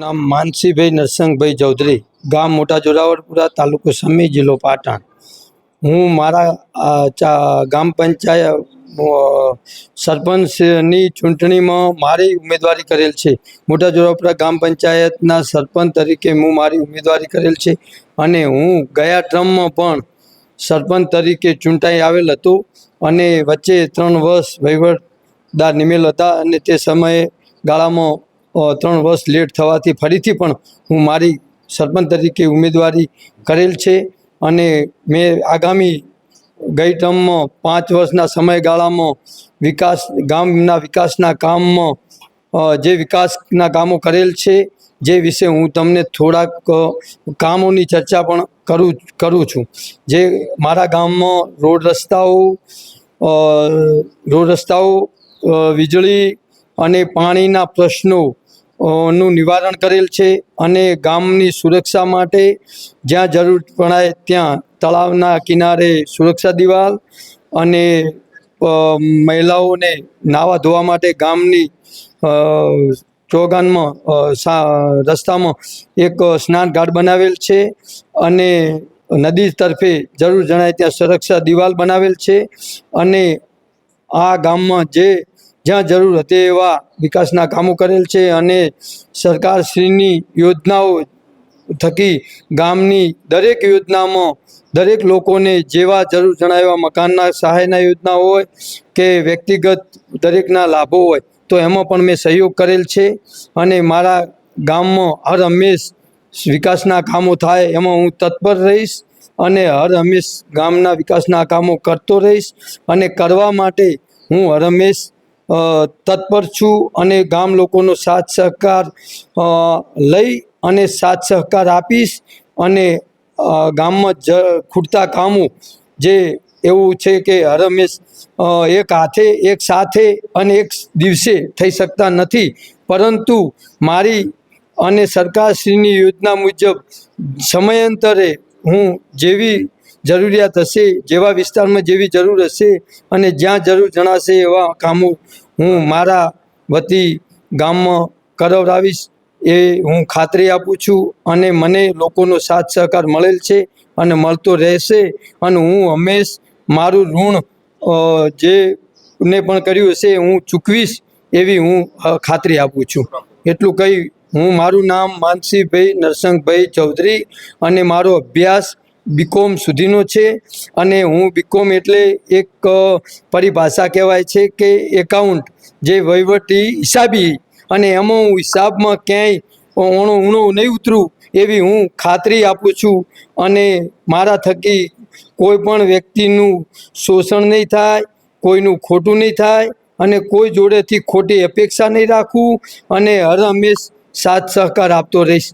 નામ માનસીભાઈ નરસંગભાઈ ચૌધરી, ગામ મોટા જોરાવરપુરા, તાલુકો સમી, જિલ્લો પાટણ. હું મારા ગામ પંચાયત સરપંચની ચૂંટણીમાં મારી ઉમેદવારી કરેલ છે. મોટા જોરાવરપુરા ગામ પંચાયતના સરપંચ તરીકે હું મારી ઉમેદવારી કરેલ છે અને હું ગયા ટ્રમમાં પણ સરપંચ તરીકે ચૂંટાઈ આવેલ હતો અને વચ્ચે ત્રણ વર્ષ વહીવટદાર નિમેલ હતા અને તે સમયે ગાળામાં ત્રણ વર્ષ લેટ થવાથી ફરીથી પણ હું મારી સરપંચ તરીકે ઉમેદવારી કરેલ છે અને મેં આગામી ગઈ ટર્મમાં પાંચ વર્ષના સમયગાળામાં વિકાસ, ગામના વિકાસના કામમાં જે વિકાસના કામો કરેલ છે જે વિશે હું તમને થોડાક કામોની ચર્ચા પણ કરું કરું છું. જે મારા ગામમાં રોડ રસ્તાઓ રોડ રસ્તાઓ વીજળી અને પાણીના પ્રશ્નો નું નિવારણ કરેલ છે અને ગામની સુરક્ષા માટે જ્યાં જરૂર પડાય ત્યાં તળાવના કિનારે સુરક્ષા દિવાલ અને મહિલાઓને નાવા ધોવા માટે ગામની ચોગાનમાં સા- રસ્તામાં એક સ્નાન ઘાટ બનાવેલ છે અને નદી તરફે જરૂર જણાય ત્યાં સુરક્ષા દિવાલ બનાવેલ છે અને આ ગામમાં જે જ્યાં જરૂર હતી એવા વિકાસના કામો કરેલ છે અને સરકારશ્રીની યોજનાઓ થકી ગામની દરેક યોજનામાં દરેક લોકોને જેવા જરૂર જણાવ્યા મકાનના સહાયના યોજના હોય કે વ્યક્તિગત દરેકના લાભો હોય તો એમાં પણ મેં સહયોગ કરેલ છે અને મારા ગામમાં હર હંમેશ વિકાસના કામો થાય એમાં હું તત્પર રહીશ અને હર હંમેશ ગામના વિકાસના કામો કરતો રહીશ અને કરવા માટે હું હર હંમેશ તત્પર છું અને ગામ લોકોનો સાથ સહકાર લઈ અને સાથ સહકાર આપીશ અને ગામમાં જ ખૂટતા કામો જે એવું છે કે હર હંમેશ એક હાથે, એક સાથે અને એક દિવસે થઈ શકતા નથી. પરંતુ મારી અને સરકારશ્રીની યોજના મુજબ સમયાંતરે હું જેવી જરૂરિયાત હશે, જેવા વિસ્તારમાં જેવી જરૂર હશે અને જ્યાં જરૂર જણાશે એવા કામો હું મારા વતી ગામમાં કરાવડાવીશ. એ હું ખાતરી આપું છું અને મને લોકોનો સાથ સહકાર મળેલ છે અને મળતો રહેશે અને હું હંમેશ મારું ઋણ જે ને પણ કર્યું હશે હું ચૂકવીશ એવી હું ખાતરી આપું છું. એટલું કહી હું મારું નામ માનસીભાઈ નરસંગભાઈ ચૌધરી અને મારો અભ્યાસ બીકોમ સુધીનો છે અને હું બીકોમ એટલે એક પરિભાષા કહેવાય છે કે એકાઉન્ટ જે વહીવટી હિસાબી અને એમાં હું હિસાબમાં ક્યાંય ઓણો ઊણો નહીં ઉતરું એવી હું ખાતરી આપું છું અને મારા થકી કોઈ પણ વ્યક્તિનું શોષણ નહીં થાય, કોઈનું ખોટું નહીં થાય અને કોઈ જોડેથી ખોટી અપેક્ષા નહીં રાખું અને હર હંમેશ સાથ સહકાર આપતો રહીશ.